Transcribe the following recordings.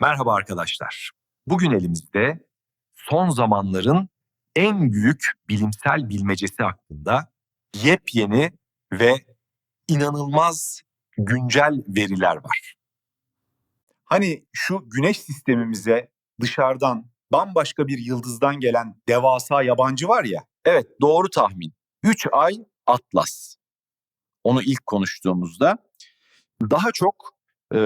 Merhaba arkadaşlar. Bugün elimizde son zamanların en büyük bilimsel bilmecesi hakkında yepyeni ve inanılmaz güncel veriler var. Hani şu güneş sistemimize dışarıdan bambaşka bir yıldızdan gelen devasa yabancı var ya. Evet doğru tahmin. 3 ay Atlas. Onu ilk konuştuğumuzda daha çok e,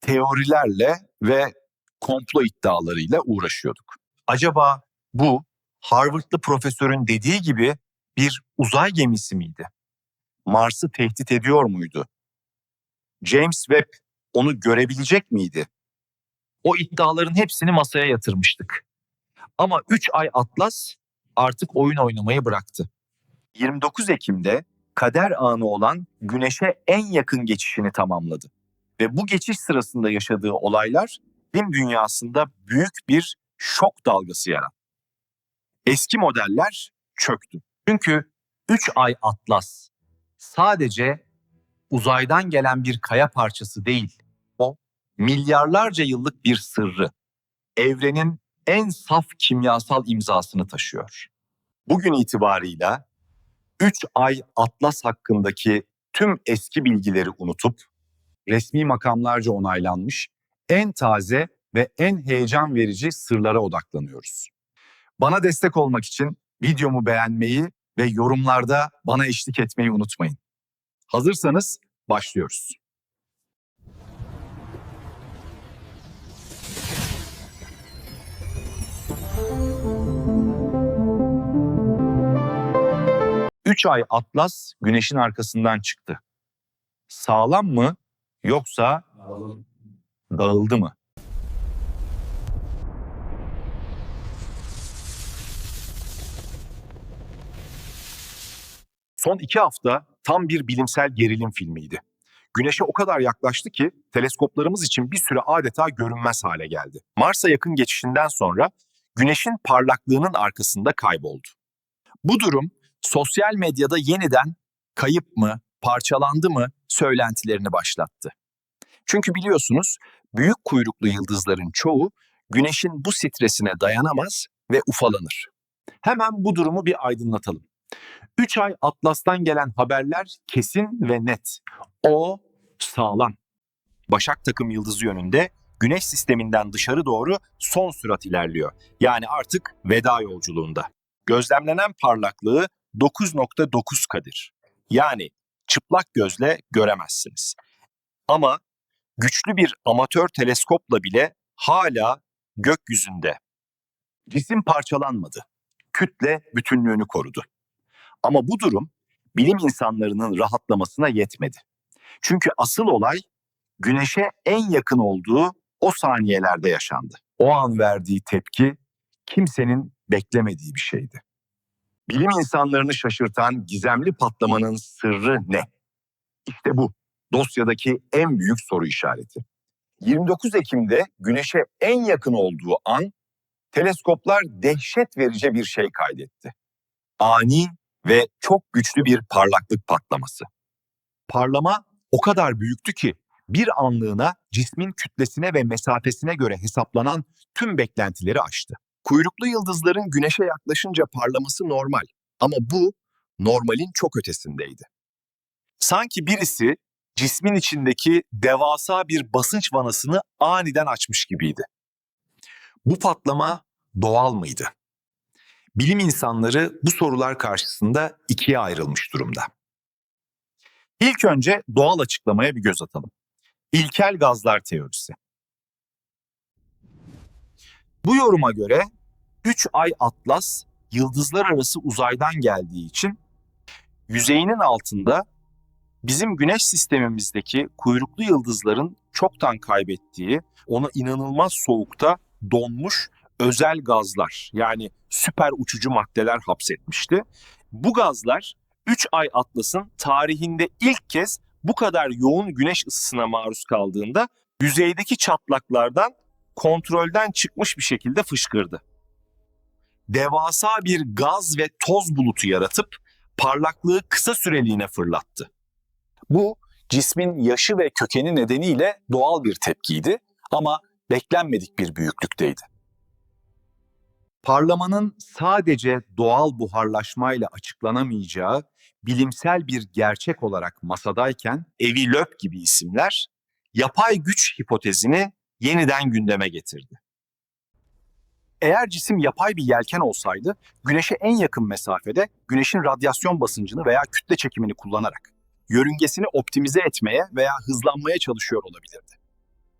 teorilerle ve komplo iddialarıyla uğraşıyorduk. Acaba bu Harvard'lı profesörün dediği gibi bir uzay gemisi miydi? Mars'ı tehdit ediyor muydu? James Webb onu görebilecek miydi? O iddiaların hepsini masaya yatırmıştık. Ama 3 ay Atlas artık oyun oynamayı bıraktı. 29 Ekim'de kader anı olan Güneş'e en yakın geçişini tamamladı. Ve bu geçiş sırasında yaşadığı olaylar bilim dünyasında büyük bir şok dalgası yarattı. Eski modeller çöktü. Çünkü 3 ay Atlas sadece uzaydan gelen bir kaya parçası değil. O milyarlarca yıllık bir sırrı. Evrenin en saf kimyasal imzasını taşıyor. Bugün itibarıyla 3 ay Atlas hakkındaki tüm eski bilgileri unutup Resmi makamlarca onaylanmış en taze ve en heyecan verici sırlara odaklanıyoruz. bana destek olmak için videomu beğenmeyi ve yorumlarda bana eşlik etmeyi unutmayın. Hazırsanız başlıyoruz. Üç ay Atlas güneşin arkasından çıktı. Sağlam mı yoksa dağıldı mı? Son iki hafta tam bir bilimsel gerilim filmiydi. Güneşe o kadar yaklaştı ki teleskoplarımız için bir süre adeta görünmez hale geldi. Mars'a yakın geçişinden sonra Güneş'in parlaklığının arkasında kayboldu. Bu durum sosyal medyada yeniden kayıp mı, parçalandı mı söylentilerini başlattı. Çünkü biliyorsunuz büyük kuyruklu yıldızların çoğu güneşin bu stresine dayanamaz ve ufalanır. Hemen bu durumu bir aydınlatalım. 3 ay Atlas'tan gelen haberler kesin ve net. O sağlam. Başak takım yıldızı yönünde Güneş sisteminden dışarı doğru son sürat ilerliyor. Yani artık veda yolculuğunda. Gözlemlenen parlaklığı 9.9 kadir. Yani çıplak gözle göremezsiniz. Ama güçlü bir amatör teleskopla bile hala gökyüzünde. Cisim parçalanmadı. Kütle bütünlüğünü korudu. Ama bu durum bilim insanlarının rahatlamasına yetmedi. Çünkü asıl olay güneşe en yakın olduğu o saniyelerde yaşandı. O an verdiği tepki kimsenin beklemediği bir şeydi. Bilim insanlarını şaşırtan gizemli patlamanın sırrı ne? İşte bu dosyadaki en büyük soru işareti. 29 Ekim'de Güneş'e en yakın olduğu an teleskoplar dehşet verici bir şey kaydetti. Ani ve çok güçlü bir parlaklık patlaması. Parlama o kadar büyüktü ki bir anlığına cismin kütlesine ve mesafesine göre hesaplanan tüm beklentileri aştı. Kuyruklu yıldızların güneşe yaklaşınca parlaması normal ama bu normalin çok ötesindeydi. Sanki birisi cismin içindeki devasa bir basınç vanasını aniden açmış gibiydi. Bu patlama doğal mıydı? Bilim insanları bu sorular karşısında ikiye ayrılmış durumda. İlk önce doğal açıklamaya bir göz atalım. İlkel gazlar teorisi. Bu yoruma göre 3 ay Atlas yıldızlar arası uzaydan geldiği için yüzeyinin altında bizim güneş sistemimizdeki kuyruklu yıldızların çoktan kaybettiği, ona inanılmaz soğukta donmuş özel gazlar yani süper uçucu maddeler hapsetmişti. Bu gazlar 3 ay Atlas'ın tarihinde ilk kez bu kadar yoğun güneş ısısına maruz kaldığında yüzeydeki çatlaklardan kontrolden çıkmış bir şekilde fışkırdı. Devasa bir gaz ve toz bulutu yaratıp parlaklığı kısa süreliğine fırlattı. Bu cismin yaşı ve kökeni nedeniyle doğal bir tepkiydi ama beklenmedik bir büyüklükteydi. Parlamanın sadece doğal buharlaşmayla açıklanamayacağı bilimsel bir gerçek olarak masadayken Evi Löp gibi isimler yapay güç hipotezini yeniden gündeme getirdi. Eğer cisim yapay bir yelken olsaydı, güneşe en yakın mesafede güneşin radyasyon basıncını veya kütle çekimini kullanarak yörüngesini optimize etmeye veya hızlanmaya çalışıyor olabilirdi.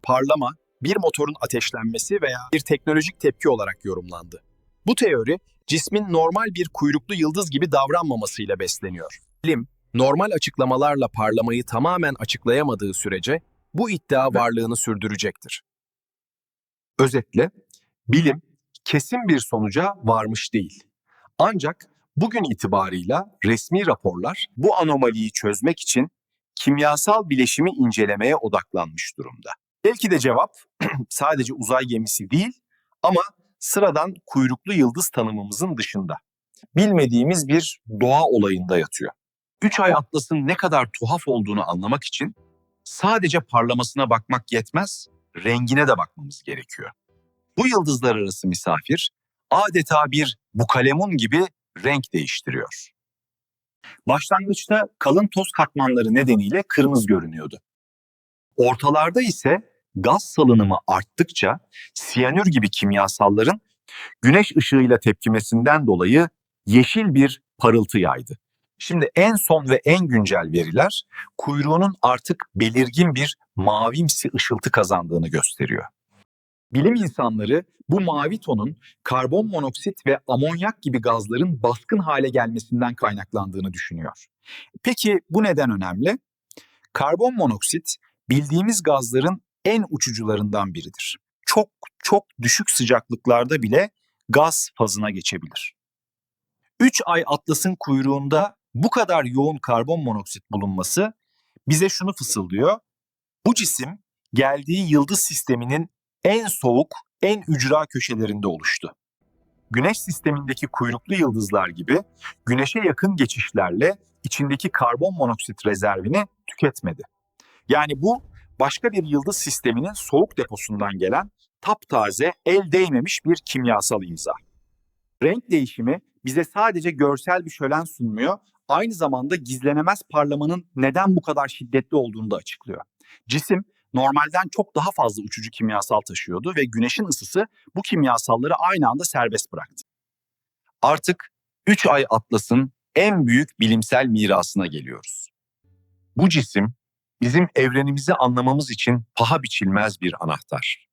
Parlama, bir motorun ateşlenmesi veya bir teknolojik tepki olarak yorumlandı. Bu teori, cismin normal bir kuyruklu yıldız gibi davranmamasıyla besleniyor. Bilim, normal açıklamalarla parlamayı tamamen açıklayamadığı sürece bu iddia varlığını sürdürecektir. Özetle, bilim kesin bir sonuca varmış değil. Ancak bugün itibarıyla resmi raporlar bu anomaliyi çözmek için kimyasal bileşimi incelemeye odaklanmış durumda. Belki de cevap sadece uzay gemisi değil ama sıradan kuyruklu yıldız tanımımızın dışında. Bilmediğimiz bir doğa olayında yatıyor. Üç ay atlasın ne kadar tuhaf olduğunu anlamak için sadece parlamasına bakmak yetmez, rengine de bakmamız gerekiyor. Bu yıldızlar arası misafir adeta bir bukalemun gibi renk değiştiriyor. Başlangıçta kalın toz katmanları nedeniyle kırmızı görünüyordu. Ortalarda ise gaz salınımı arttıkça siyanür gibi kimyasalların güneş ışığıyla tepkimesinden dolayı yeşil bir parıltı yaydı. Şimdi en son ve en güncel veriler kuyruğunun artık belirgin bir mavimsi ışıltı kazandığını gösteriyor. Bilim insanları bu mavi tonun karbon monoksit ve amonyak gibi gazların baskın hale gelmesinden kaynaklandığını düşünüyor. Peki bu neden önemli? Karbon monoksit bildiğimiz gazların en uçucularından biridir. Çok çok düşük sıcaklıklarda bile gaz fazına geçebilir. 3 ay Atlas'ın kuyruğunda bu kadar yoğun karbon monoksit bulunması bize şunu fısıldıyor. Bu cisim geldiği yıldız sisteminin en soğuk, en ücra köşelerinde oluştu. Güneş sistemindeki kuyruklu yıldızlar gibi güneşe yakın geçişlerle içindeki karbon monoksit rezervini tüketmedi. Yani bu başka bir yıldız sisteminin soğuk deposundan gelen taptaze, el değmemiş bir kimyasal imza. Renk değişimi bize sadece görsel bir şölen sunmuyor, aynı zamanda gizlenemez parlamanın neden bu kadar şiddetli olduğunu da açıklıyor. Cisim normalden çok daha fazla uçucu kimyasal taşıyordu ve güneşin ısısı bu kimyasalları aynı anda serbest bıraktı. Artık 3 ay Atlas'ın en büyük bilimsel mirasına geliyoruz. Bu cisim bizim evrenimizi anlamamız için paha biçilmez bir anahtar.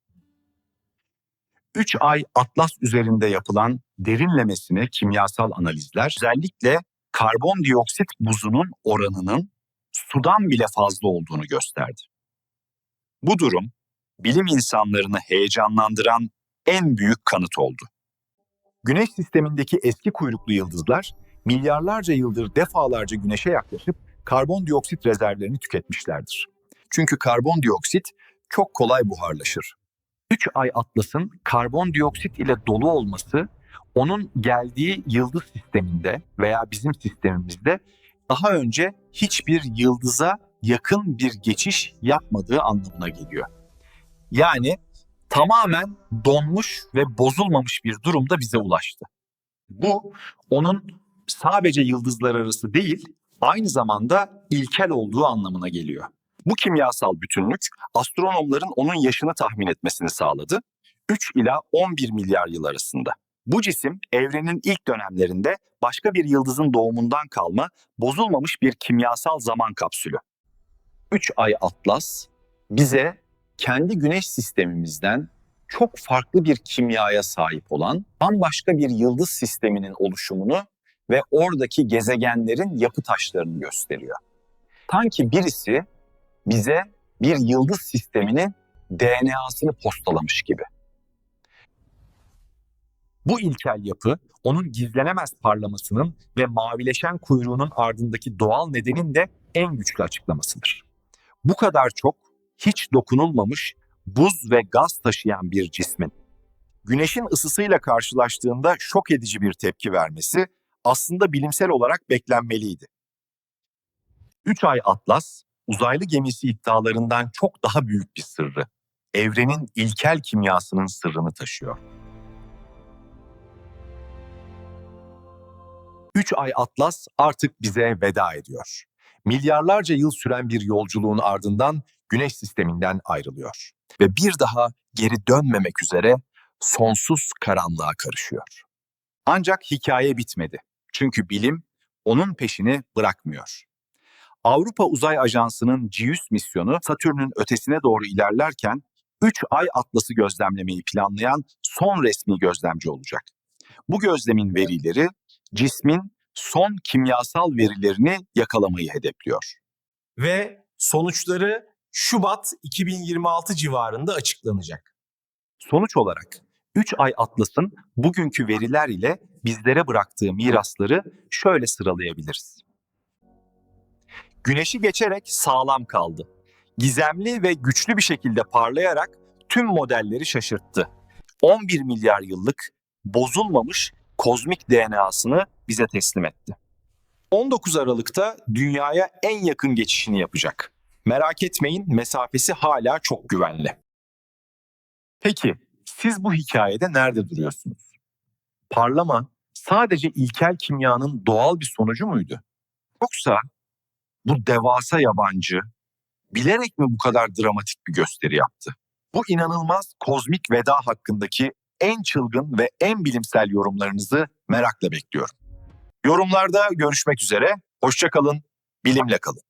3 ay Atlas üzerinde yapılan derinlemesine kimyasal analizler özellikle karbondioksit buzunun oranının sudan bile fazla olduğunu gösterdi. Bu durum bilim insanlarını heyecanlandıran en büyük kanıt oldu. Güneş sistemindeki eski kuyruklu yıldızlar milyarlarca yıldır defalarca güneşe yaklaşıp karbondioksit rezervlerini tüketmişlerdir. Çünkü karbondioksit çok kolay buharlaşır. 3 ay Atlas'ın karbondioksit ile dolu olması onun geldiği yıldız sisteminde veya bizim sistemimizde daha önce hiçbir yıldıza yakın bir geçiş yapmadığı anlamına geliyor. Yani tamamen donmuş ve bozulmamış bir durumda bize ulaştı. Bu onun sadece yıldızlar arası değil, aynı zamanda ilkel olduğu anlamına geliyor. Bu kimyasal bütünlük astronomların onun yaşını tahmin etmesini sağladı. 3 ila 11 milyar yıl arasında. Bu cisim evrenin ilk dönemlerinde başka bir yıldızın doğumundan kalma bozulmamış bir kimyasal zaman kapsülü. 3 ay Atlas bize kendi güneş sistemimizden çok farklı bir kimyaya sahip olan bambaşka bir yıldız sisteminin oluşumunu ve oradaki gezegenlerin yapı taşlarını gösteriyor. Sanki birisi bize bir yıldız sisteminin DNA'sını postalamış gibi. Bu ilkel yapı onun gizlenemez parlamasının ve mavileşen kuyruğunun ardındaki doğal nedenin de en güçlü açıklamasıdır. Bu kadar çok hiç dokunulmamış buz ve gaz taşıyan bir cismin güneşin ısısıyla karşılaştığında şok edici bir tepki vermesi aslında bilimsel olarak beklenmeliydi. 3 ay Atlas uzaylı gemisi iddialarından çok daha büyük bir sırrı. evrenin ilkel kimyasının sırrını taşıyor. 3 ay Atlas artık bize veda ediyor. Milyarlarca yıl süren bir yolculuğun ardından Güneş sisteminden ayrılıyor ve bir daha geri dönmemek üzere sonsuz karanlığa karışıyor. Ancak hikaye bitmedi. Çünkü bilim onun peşini bırakmıyor. Avrupa Uzay Ajansı'nın JUICE misyonu Satürn'ün ötesine doğru ilerlerken 3 ay atlası gözlemlemeyi planlayan son resmi gözlemci olacak. Bu gözlemin verileri cismin son kimyasal verilerini yakalamayı hedefliyor. Ve sonuçları Şubat 2026 civarında açıklanacak. Sonuç olarak 3 ay atlasın bugünkü veriler ile bizlere bıraktığı mirasları şöyle sıralayabiliriz. Güneşi geçerek sağlam kaldı. Gizemli ve güçlü bir şekilde parlayarak tüm modelleri şaşırttı. 11 milyar yıllık bozulmamış kozmik DNA'sını bize teslim etti. 19 Aralık'ta dünyaya en yakın geçişini yapacak. Merak etmeyin mesafesi hala çok güvenli. Peki siz bu hikayede nerede duruyorsunuz? Parlama sadece ilkel kimyanın doğal bir sonucu muydu? Yoksa bu devasa yabancı bilerek mi bu kadar dramatik bir gösteri yaptı? Bu inanılmaz kozmik veda hakkındaki en çılgın ve en bilimsel yorumlarınızı merakla bekliyorum. Yorumlarda görüşmek üzere. Hoşça kalın, bilimle kalın.